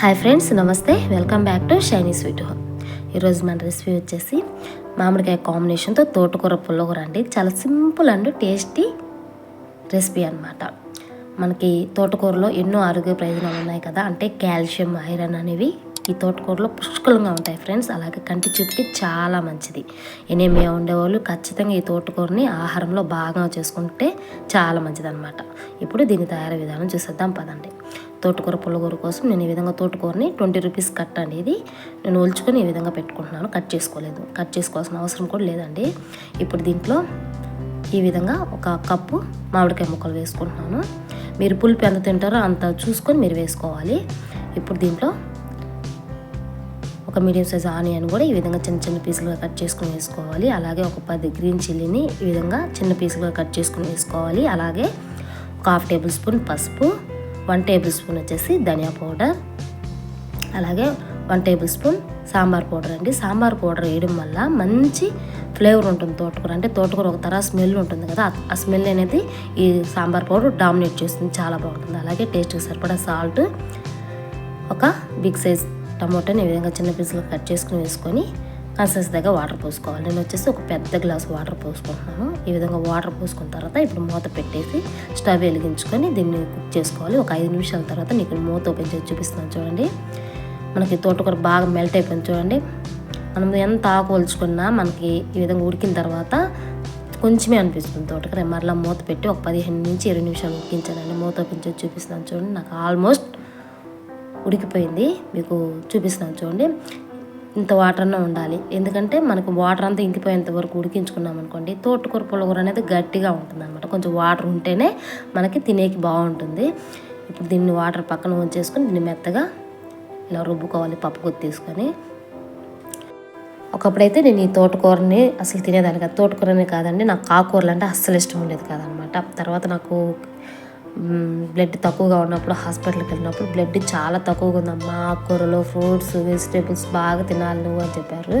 Hi friends namaste. Welcome back to Shiny Sweet Home. ఈరోజు మన recipe వచ్చేసి మామిడికాయ కాంబినేషన్తో తోటకూర పుల్లకూర అండి. చాలా సింపుల్ అండ్ టేస్టీ రెసిపీ అన్నమాట. మనకి తోటకూరలో ఎన్నో ఆరోగ్య ప్రయోజనాలు ఉన్నాయి కదా. అంటే కాల్షియం ఐరన్ అనేవి ఈ తోటకూరలో పుష్కలంగా ఉంటాయి ఫ్రెండ్స్. అలాగే కంటి చూపుకి చాలా మంచిది. ఎనేమియా ఉండేవాళ్ళు ఖచ్చితంగా ఈ తోటకూరని ఆహారంలో భాగంగా చేసుకుంటే చాలా మంచిది అనమాట ఇప్పుడు దీని తయారీ విధానం చూసేద్దాం పదండి. తోటకూర పుల్లకూర కోసం నేను ఈ విధంగా తోటకూరని ట్వంటీ రూపీస్ కట్ అండి ఇది. నేను ఒలుచుకొని ఈ విధంగా పెట్టుకుంటున్నాను. కట్ చేసుకోలేదు. కట్ చేసుకోవాల్సిన అవసరం కూడా లేదండి. ఇప్పుడు దీంట్లో ఈ విధంగా ఒక కప్పు మామిడికాయ ముక్కలు వేసుకుంటున్నాను. మీరు పులుపు ఎంత తింటారో అంత చూసుకొని మీరు వేసుకోవాలి. ఇప్పుడు దీంట్లో ఒక మీడియం సైజ్ ఆనియన్ కూడా ఈ విధంగా చిన్న చిన్న పీసులుగా కట్ చేసుకుని వేసుకోవాలి. అలాగే ఒక పది గ్రీన్ చిల్లీని ఈ విధంగా చిన్న పీసులుగా కట్ చేసుకుని వేసుకోవాలి. అలాగే ఒక హాఫ్ టేబుల్ స్పూన్ పసుపు వన్ టేబుల్ స్పూన్ వచ్చేసి ధనియా పౌడర్. అలాగే one tablespoon sambar powder అండి. సాంబార్ పౌడర్ వేయడం వల్ల మంచి ఫ్లేవర్ ఉంటుంది తోటకూర. అంటే తోటకూర ఒక తర స్మెల్ ఉంటుంది కదా ఆ స్మెల్ అనేది ఈ సాంబార్ పౌడర్ డామినేట్ చేస్తుంది చాలా బాగుంటుంది. అలాగే టేస్ట్కి సరిపడా సాల్ట్ ఒక బిగ్ సైజ్ టమోటాని ఈ విధంగా చిన్న పీసులు కట్ చేసుకుని వేసుకొని కన్సెన్స్ దగ్గర వాటర్ పోసుకోవాలి. నేను వచ్చేసి ఒక పెద్ద గ్లాస్ వాటర్ పోసుకుంటున్నాను. ఈ విధంగా వాటర్ పోసుకున్న తర్వాత ఇప్పుడు మూత పెట్టేసి స్టవ్ వెలిగించుకొని దీన్ని కుక్ చేసుకోవాలి. ఒక ఐదు నిమిషాల తర్వాత నీకు మూత ఓపెన్ చేసి చూపిస్తున్నాను చూడండి. మనకి తోటకూర బాగా మెల్ట్ అయిపోయింది చూడండి. మనం ఎంత ఆకు మనకి ఈ విధంగా ఉడికిన తర్వాత కొంచెమే అనిపిస్తుంది తోటకూర. మరలా మూత పెట్టి ఒక పదిహేను నుంచి ఇరవై నిమిషాలు ఉడికించానండి మూత ఓపెన్ చేసి చూపిస్తున్నాను చూడండి. నాకు ఆల్మోస్ట్ ఉడికిపోయింది. మీకు చూపిస్తున్నాను చూడండి. ఇంత వాటర్ అన్న ఉండాలి. ఎందుకంటే మనకు వాటర్ అంతా ఇంకిపోయేంత వరకు ఉడికించుకున్నాం అనుకోండి తోటకూర పుల్లకూర అనేది గట్టిగా ఉంటుంది అనమాట కొంచెం వాటర్ ఉంటేనే మనకి తినేకి బాగుంటుంది. ఇప్పుడు దీన్ని వాటర్ పక్కన ఉంచేసుకొని దీన్ని మెత్తగా ఇలా రుబ్బుకోవాలి పప్పు కొద్ది తీసుకొని. ఒకప్పుడైతే నేను ఈ తోటకూరని అసలు తినేదాన్ని కాదు. తోటకూరనే కాదండి నాకు ఆకుకూరలు అంటే అస్సలు ఇష్టం ఉండేది కాదనమాట తర్వాత నాకు బ్లడ్ తక్కువగా ఉన్నప్పుడు హాస్పిటల్కి వెళ్ళినప్పుడు బ్లడ్ చాలా తక్కువగా ఉందమ్మా ఆకుకూరలు ఫ్రూట్స్ వెజిటేబుల్స్ బాగా తినాలి నువ్వు అని చెప్పారు.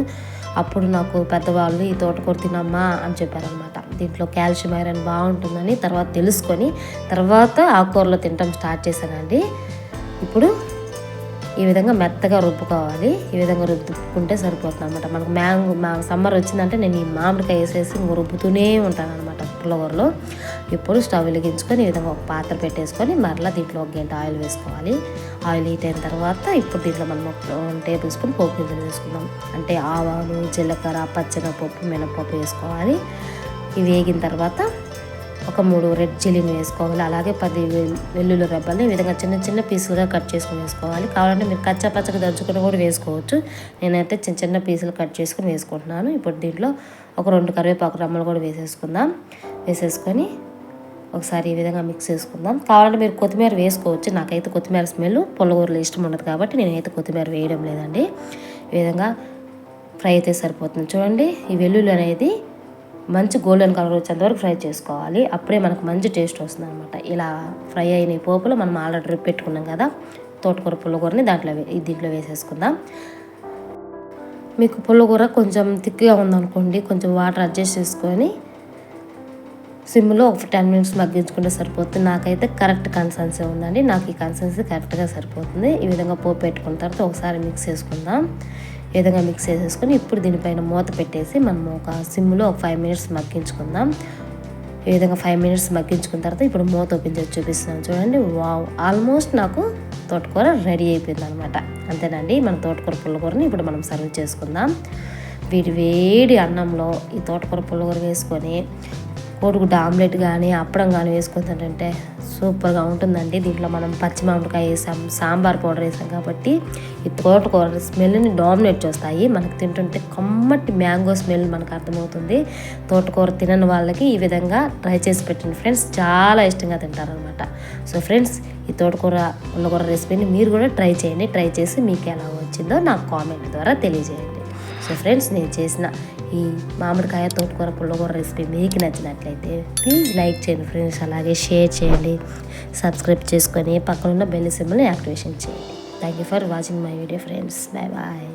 అప్పుడు నాకు పెద్దవాళ్ళు ఈ తోటకూర తినమ్మా అని చెప్పారనమాట దీంట్లో కాల్షియం ఐరన్ బాగుంటుందని తర్వాత తెలుసుకొని తర్వాత ఆకుకూరలు తినటం స్టార్ట్ చేశానండి. ఇప్పుడు ఈ విధంగా మెత్తగా రుబ్బుకోవాలి. ఈ విధంగా రుబ్బుకుంటే సరిపోతుంది అనమాట మనకు మ్యాంగో మా సమ్మర్ వచ్చిందంటే నేను ఈ మామిడికాయ వేసేసి ఇంకో రుబ్బుతూనే ఉంటాను అనమాట పుల్లగూరలో ఇప్పుడు స్టవ్ వెలిగించుకొని ఈ విధంగా ఒక పాత్ర పెట్టేసుకొని మరలా దీంట్లో ఒక గంట ఆయిల్ వేసుకోవాలి. ఆయిల్ హీట్ అయిన తర్వాత ఇప్పుడు దీంట్లో మనం ఒక టేబుల్ స్పూన్ పోపు గింజలు వేసుకుందాం. అంటే ఆవాలు జీలకర్ర పచ్చెనపప్పు మినపప్పు వేసుకోవాలి. ఇవి వేగిన తర్వాత ఒక మూడు రెడ్ చిల్లీని వేసుకోవాలి అలాగే పది వెల్లుల్లి రెబ్బల్ని ఈ విధంగా చిన్న చిన్న పీసులుగా కట్ చేసుకుని వేసుకోవాలి. కావాలంటే మీరు కచ్చా పచ్చగా దంచుకుని కూడా వేసుకోవచ్చు. నేనైతే చిన్న చిన్న పీసులు కట్ చేసుకుని వేసుకుంటున్నాను. ఇప్పుడు దీంట్లో ఒక రెండు కరివేపాకు రమ్మలు కూడా వేసేసుకుందాం. వేసేసుకొని ఒకసారి ఈ విధంగా మిక్స్ చేసుకుందాం. కావాలంటే మీరు కొత్తిమీర వేసుకోవచ్చు. నాకైతే కొత్తిమీర స్మెల్ పుల్లగూరలో ఇష్టం ఉండదు కాబట్టి నేనైతే కొత్తిమీర వేయడం లేదండి. ఈ విధంగా ఫ్రై అయితే సరిపోతుంది. చూడండి ఈ వెల్లుల్లి అనేది మంచి గోల్డెన్ కలర్ వచ్చేంత వరకు ఫ్రై చేసుకోవాలి. అప్పుడే మనకు మంచి టేస్ట్ వస్తుంది అనమాట ఇలా ఫ్రై అయిన పోపులు పోపులో మనం ఆల్రెడీ పెట్టుకున్నాం కదా తోటకూర పుల్లకూరని దాంట్లో దీంట్లో వేసేసుకుందాం. మీకు పుల్లకూర కొంచెం థిక్గా ఉందనుకోండి కొంచెం వాటర్ అడ్జస్ట్ చేసుకొని సిమ్లో ఒక టెన్ మినిట్స్ మగ్గించుకుంటే సరిపోతుంది. నాకైతే కరెక్ట్ కన్సెన్సీ ఉందండి. నాకు ఈ కన్సెన్సీ కరెక్ట్గా సరిపోతుంది. ఈ విధంగా పోపు పెట్టుకున్న తర్వాత ఒకసారి మిక్స్ చేసుకుందాం. ఈ విధంగా మిక్స్ చేసేసుకొని ఇప్పుడు దీనిపైన మూత పెట్టేసి మనం ఒక సిమ్లో ఒక ఫైవ్ మినిట్స్ మగ్గించుకుందాం. ఈ విధంగా ఫైవ్ మినిట్స్ మగ్గించుకున్న తర్వాత ఇప్పుడు మూత ఓపెన్ చేసి చూపిస్తున్నాను. చూడండి వావ్ ఆల్మోస్ట్ నాకు తోటకూర రెడీ అయిపోయింది అనమాట అంతేనండి మన తోటకూర పుల్లకూరని ఇప్పుడు మనం సర్వ్ చేసుకుందాం. వీడి వేడి అన్నంలో ఈ తోటకూర పుల్లకూర వేసుకొని కోడిగుడ్డ ఆమ్లెట్ కానీ అప్పడం కానీ వేసుకుంటుంటే సూపర్గా ఉంటుందండి. దీంట్లో మనం పచ్చి మామిడికాయ వేసాం సాంబార్ పౌడర్ వేసాం కాబట్టి ఈ తోటకూర స్మెల్ని డామినేట్ చేస్తాయి. మనకు తింటుంటే కమ్మటి మ్యాంగో స్మెల్ మనకు అర్థమవుతుంది. తోటకూర తినని వాళ్ళకి ఈ విధంగా ట్రై చేసి పెట్టండి ఫ్రెండ్స్. చాలా ఇష్టంగా తింటారనమాట సో ఫ్రెండ్స్ ఈ తోటకూర ఉల్లకూర రెసిపీని మీరు కూడా ట్రై చేయండి. ట్రై చేసి మీకు ఎలా వచ్చిందో నాకు కామెంట్ ద్వారా తెలియజేయండి. సో ఫ్రెండ్స్ నేను చేసిన ఈ మామిడికాయ తోటకూర పుల్లకూర రెసిపీ మీకు నచ్చినట్లయితే ప్లీజ్ లైక్ చేయండి ఫ్రెండ్స్ అలాగే షేర్ చేయండి. సబ్స్క్రైబ్ చేసుకొని పక్కనున్న బెల్ సింబల్ని యాక్టివేషన్ చేయండి. Thank you for watching my video friends bye bye